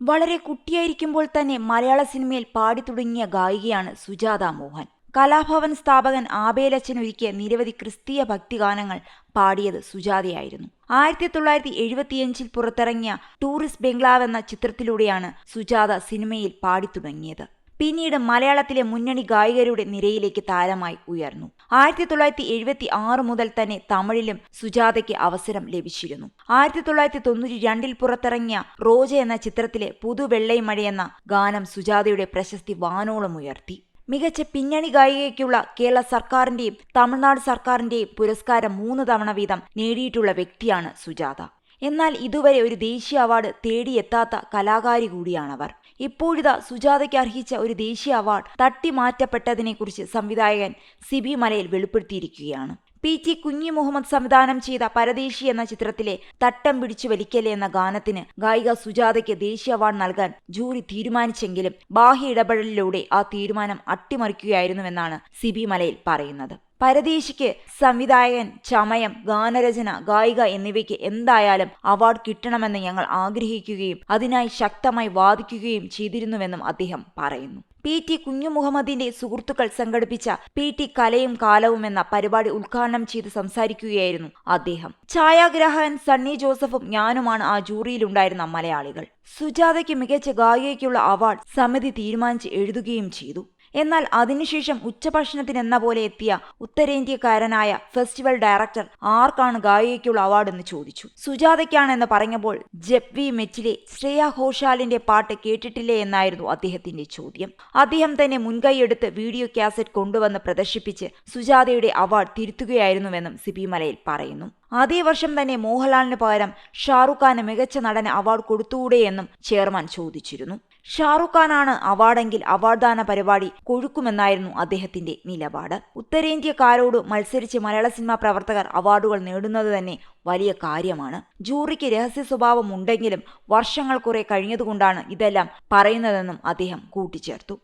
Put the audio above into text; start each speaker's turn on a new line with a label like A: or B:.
A: വളരെ കുട്ടിയായിരിക്കുമ്പോൾ തന്നെ മലയാള സിനിമയിൽ പാടി തുടങ്ങിയ ഗായികയാണ് സുജാത മോഹൻ. കലാഭവൻ സ്ഥാപകൻ ആബേലച്ചൻ ഒരുക്കിയ നിരവധി ക്രിസ്തീയ ഭക്തിഗാനങ്ങൾ പാടിയത് സുജാതയായിരുന്നു. ആയിരത്തി തൊള്ളായിരത്തി എഴുപത്തിയഞ്ചിൽ പുറത്തിറങ്ങിയ ടൂറിസ്റ്റ് ബംഗ്ലാവ് എന്ന ചിത്രത്തിലൂടെയാണ് സുജാത സിനിമയിൽ പാടിത്തുടങ്ങിയത് പിന്നീട് മലയാളത്തിലെ മുന്നണി ഗായികരുടെ നിരയിലേക്ക് താരമായി ഉയർന്നു. ആയിരത്തി തൊള്ളായിരത്തി എഴുപത്തി ആറ് മുതൽ തന്നെ തമിഴിലും സുജാതയ്ക്ക് അവസരം ലഭിച്ചിരുന്നു. ആയിരത്തി തൊള്ളായിരത്തി തൊണ്ണൂറ്റി രണ്ടിൽ പുറത്തിറങ്ങിയ റോജ എന്ന ചിത്രത്തിലെ പുതുവെള്ളൈ എന്ന ഗാനം സുജാതയുടെ പ്രശസ്തി വാനോളം ഉയർത്തി. മികച്ച പിന്നണി ഗായികയ്ക്കുള്ള കേരള സർക്കാരിന്റെയും തമിഴ്നാട് സർക്കാരിന്റെയും പുരസ്കാരം മൂന്ന് തവണ വീതം നേടിയിട്ടുള്ള വ്യക്തിയാണ് സുജാത. എന്നാൽ ഇതുവരെ ഒരു ദേശീയ അവാർഡ് തേടിയെത്താത്ത കലാകാരി കൂടിയാണവർ. ഇപ്പോഴിതാ സുജാതയ്ക്ക് അർഹിച്ച ഒരു ദേശീയ അവാർഡ് തട്ടിമാറ്റപ്പെട്ടതിനെക്കുറിച്ച് സംവിധായകൻ സിബി മലയിൽ വെളിപ്പെടുത്തിയിരിക്കുകയാണ്. പി ടി കുഞ്ഞി മുഹമ്മദ് സംവിധാനം ചെയ്ത പരദേശി എന്ന ചിത്രത്തിലെ തട്ടം പിടിച്ചു വലിക്കലേ എന്ന ഗാനത്തിന് ഗായിക സുജാതയ്ക്ക് ദേശീയ അവാർഡ് നൽകാൻ ജൂറി തീരുമാനിച്ചെങ്കിലും ബാഹ്യ ഇടപെടലിലൂടെ ആ തീരുമാനം അട്ടിമറിക്കുകയായിരുന്നുവെന്നാണ് സിബി മലയിൽ പറയുന്നത്. പരദേശിക്ക് സംവിധായകൻ ചമയം ഗാനരചന ഗായിക എന്നിവയ്ക്ക് എന്തായാലും അവാർഡ് കിട്ടണമെന്ന് ഞങ്ങൾ ആഗ്രഹിക്കുകയും അതിനായി ശക്തമായി വാദിക്കുകയും ചെയ്തിരുന്നുവെന്നും അദ്ദേഹം പറയുന്നു. പി ടി കുഞ്ഞുമുഹമ്മദിന്റെ സുഹൃത്തുക്കൾ സംഘടിപ്പിച്ച പി ടി കലയും കാലവും എന്ന പരിപാടി ഉദ്ഘാടനം ചെയ്ത് സംസാരിക്കുകയായിരുന്നു അദ്ദേഹം. ഛായാഗ്രാഹകൻ സണ്ണി ജോസഫും ഞാനുമാണ് ആ ജൂറിയിലുണ്ടായിരുന്ന മലയാളികൾ. സുജാതയ്ക്ക് മികച്ച ഗായികയ്ക്കുള്ള അവാർഡ് സമിതി തീരുമാനിച്ച് എഴുതുകയും ചെയ്തു. എന്നാൽ അതിനുശേഷം ഉച്ചഭക്ഷണത്തിനെന്ന പോലെ എത്തിയ ഉത്തരേന്ത്യക്കാരനായ ഫെസ്റ്റിവൽ ഡയറക്ടർ ആർക്കാണ് ഗായികയ്ക്കുള്ള അവാർഡ് എന്ന് ചോദിച്ചു. സുജാതയ്ക്കാണെന്ന് പറഞ്ഞപ്പോൾ ജപ്വി മെച്ചിലെ ശ്രേയ ഘോഷാലിന്റെ പാട്ട് കേട്ടിട്ടില്ലേ എന്നായിരുന്നു അദ്ദേഹത്തിന്റെ ചോദ്യം. അദ്ദേഹം തന്നെ മുൻകൈയെടുത്ത് വീഡിയോ കാസറ്റ് കൊണ്ടുവന്ന് പ്രദർശിപ്പിച്ച് സുജാതയുടെ അവാർഡ് തിരുത്തുകയായിരുന്നുവെന്നും സിബി മലയിൽ പറയുന്നു. അതേ വർഷം തന്നെ മോഹൻലാലിന് പകരം ഷാറുഖ് ഖാന് മികച്ച നടന് അവാർഡ് കൊടുത്തുകൂടെയെന്നും ചെയർമാൻ ചോദിച്ചിരുന്നു. ഷാറുഖ് ഖാനാണ് അവാർഡെങ്കിൽ അവാർഡ് പരിപാടി കൊഴുക്കുമെന്നായിരുന്നു അദ്ദേഹത്തിന്റെ നിലപാട്. ഉത്തരേന്ത്യക്കാരോട് മത്സരിച്ച് മലയാള സിനിമാ പ്രവർത്തകർ അവാർഡുകൾ നേടുന്നത് തന്നെ വലിയ കാര്യമാണ്. ജൂറിക്ക് രഹസ്യ സ്വഭാവം ഉണ്ടെങ്കിലും വർഷങ്ങൾ കുറെ കഴിഞ്ഞതുകൊണ്ടാണ് ഇതെല്ലാം പറയുന്നതെന്നും അദ്ദേഹം കൂട്ടിച്ചേർത്തു.